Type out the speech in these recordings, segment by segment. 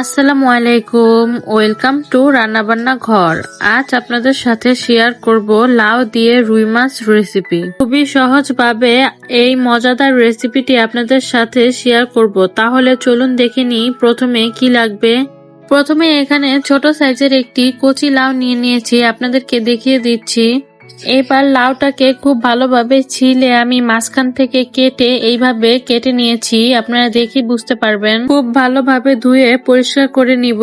আসসালামু আলাইকুম। Welcome to রান্নাবান্না ঘর। আজ আপনাদের সাথে শেয়ার করব লাউ দিয়ে রুই মাছ রেসিপি। খুবই সহজভাবে এই মজাদার রেসিপিটি আপনাদের সাথে শেয়ার করব। তাহলে চলুন দেখে নিই প্রথমে কি লাগবে। প্রথমে এখানে ছোট সাইজের একটি কচি লাউ নিয়ে নিয়েছি। আপনাদেরকে দেখিয়ে দিচ্ছি। এবার লাউটাকে খুব ভালোভাবে ছিলে আমি মাঝখান থেকে কেটে এইভাবে কেটে নিয়েছি। আপনারা দেখে বুঝতে পারবেন। খুব ভালোভাবে ধুয়ে পরিষ্কার করে নিব।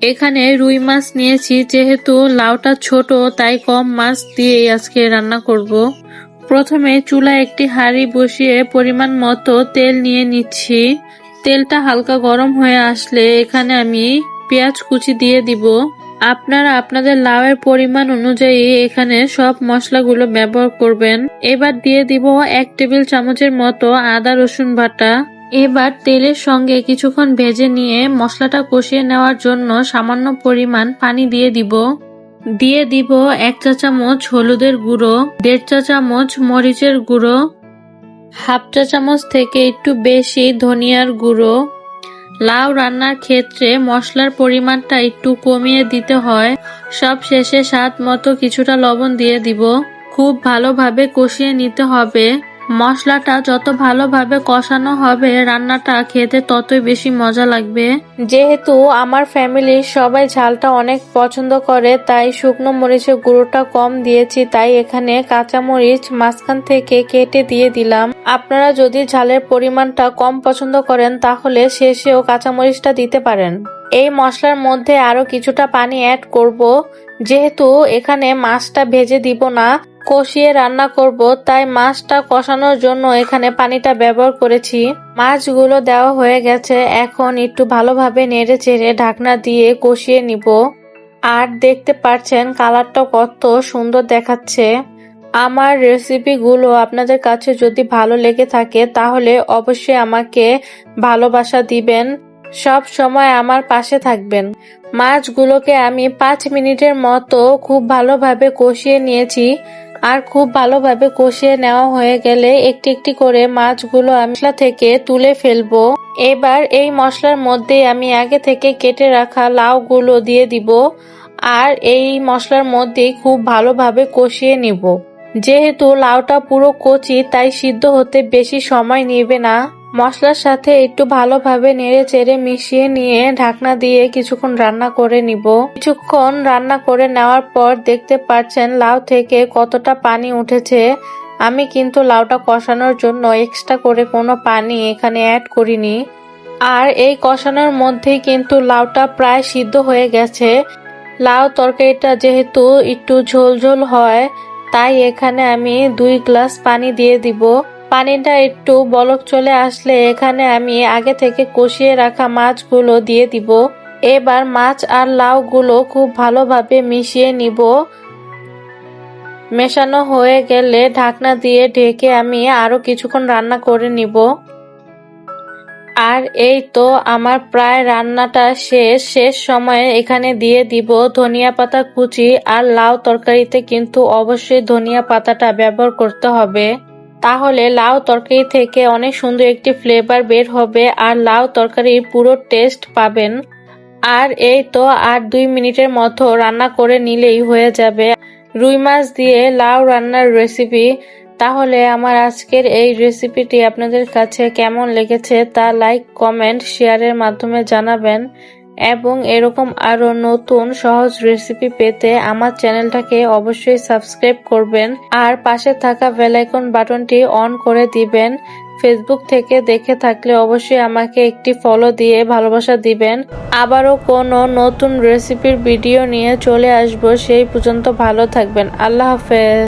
এখানে রুই মাছ নিয়েছি, যেহেতু লাউটা ছোট, তাই কম মাছ দিয়ে আজকে রান্না করব। প্রথমে চুলায় একটি হাঁড়ি বসিয়ে পরিমাণ মতো তেল নিয়ে নিচ্ছি। তেলটা হালকা গরম হয়ে আসলে এখানে আমি পেঁয়াজ কুচি দিয়ে দিব। আপনারা আপনাদের লাউয়ের পরিমাণ অনুযায়ী এখানে সব মশলাগুলো ব্যবহার করবেন। এবার দিয়ে দিব এক টেবিল চামচের মতো আদা, রসুন বাটা। এবার তেলের সঙ্গে কিছুক্ষণ ভেজে নিয়ে মশলাটা কষিয়ে নেওয়ার জন্য সামান্য পরিমাণ পানি দিয়ে দিব। দিয়ে দিব এক চা চামচ হলুদের গুঁড়ো, দেড় চা চামচ মরিচের গুঁড়ো, হাফ চা চামচ থেকে একটু বেশি ধনিয়ার গুঁড়ো লাউ রান্নার ক্ষেত্রে মশলার পরিমাণটা একটু কমিয়ে দিতে হয়। সব শেষে স্বাদ মতো কিছুটা লবণ দিয়ে দিব। খুব ভালোভাবে কষিয়ে নিতে হবে। মশলাটা যত ভালোভাবে কষানো হবে, রান্নাটা খেতে ততই বেশি মজা লাগবে। যেহেতু আমার ফ্যামিলির সবাই ঝালটা অনেক পছন্দ করে, তাই শুকনো মরিচের গুঁড়োটা কম দিয়েছি, তাই এখানে কাঁচা মরিচ মাঝখান থেকে কেটে দিয়ে দিলাম। আপনারা যদি ঝালের পরিমাণটা কম পছন্দ করেন, তাহলে শেষেও কাঁচামরিচটা দিতে পারেন। এই মশলার মধ্যে আরও কিছুটা পানি অ্যাড করব। যেহেতু এখানে মাছটা ভেজে দিব না কষিয়ে রান্না করব, তাই মাছটা কষানোর জন্য এখানে পানিটা ব্যবহার করেছি। মাছগুলো দেওয়া হয়ে গেছে, এখন একটু ভালোভাবে নেড়ে চেড়ে ঢাকনা দিয়ে কষিয়ে নিব। আর দেখতে পাচ্ছেন, কালারটা কত সুন্দর দেখাচ্ছে। আমার রেসিপিগুলো আপনাদের কাছে যদি ভালো লেগে থাকে, তাহলে অবশ্যই আমাকে ভালোবাসা দিবেন। সব সময় আমার পাশে থাকবেন। মাছগুলোকে আমি পাঁচ মিনিটের মতো খুব ভালোভাবে কষিয়ে নিয়েছি। আর খুব ভালোভাবে কষিয়ে নেওয়া হয়ে গেলে একটি একটি করে মাছগুলো আমি থেকে তুলে ফেলব। এবার এই মশলার মধ্যে আমি আগে থেকে কেটে রাখা লাউগুলো দিয়ে দিব আর এই মশলার মধ্যেই খুব ভালোভাবে কষিয়ে নিব। যেহেতু লাউটা পুরো কচি, তাই সিদ্ধ হতে বেশি সময় নেবে না। মশলার সাথে একটু ভালোভাবে নেড়ে চেড়ে মিশিয়ে নিয়ে ঢাকনা দিয়ে কিছুক্ষণ রান্না করে নিব। কিছুক্ষণ রান্না করে নেওয়ার পর দেখতে পাচ্ছেন লাউ থেকে কতটা পানি উঠেছে। আমি কিন্তু লাউটা কষানোর জন্য এক্সট্রা করে কোনো পানি এখানে অ্যাড করিনি। আর এই কষানোর মধ্যেই কিন্তু লাউটা প্রায় সিদ্ধ হয়ে গেছে। লাউ তরকারিটা যেহেতু একটু ঝোল ঝোল হয়, তাই এখানে আমি দুই গ্লাস পানি দিয়ে দিব। পানিটা একটু বলক চলে আসলে এখানে আমি আগে থেকে কষিয়ে রাখা মাছগুলো দিয়ে দিব। এবার মাছ আর লাউগুলো খুব ভালোভাবে মিশিয়ে নিব। মেশানো হয়ে গেলে ঢাকনা দিয়ে ঢেকে আমি আরও কিছুক্ষণ রান্না করে নিব। আর এই তো আমার প্রায় রান্নাটা শেষ। শেষ সময়ে এখানে দিয়ে দিব ধনিয়া পাতা কুচি আর লাউ তরকারিতে কিন্তু অবশ্যই ধনিয়া পাতাটা ব্যবহার করতে হবে। তাহলে লাউ তরকারি থেকে অনেক সুন্দর একটি ফ্লেভার বের হবে আর লাউ তরকারির পুরো টেস্ট পাবেন। আর এই তো আর দুই মিনিটের মতো রান্না করে নিলেই হয়ে যাবে। রুই মাছ দিয়ে লাউ রান্নার রেসিপি তাহলে আমার আজকের এই রেসিপিটি আপনাদের কাছে কেমন লেগেছে তা লাইক কমেন্ট শেয়ারের মাধ্যমে জানাবেন। এবং এরকম আরও নতুন সহজ রেসিপি পেতে আমার চ্যানেলটাকে অবশ্যই সাবস্ক্রাইব করবেন। আর পাশে থাকা বেলাইকন বাটনটি অন করে দিবেন। ফেসবুক থেকে দেখে থাকলে অবশ্যই আমাকে একটি ফলো দিয়ে ভালোবাসা দিবেন। আবারও কোনো নতুন রেসিপির ভিডিও নিয়ে চলে আসব। সেই পর্যন্ত ভালো থাকবেন। আল্লাহ হাফেজ।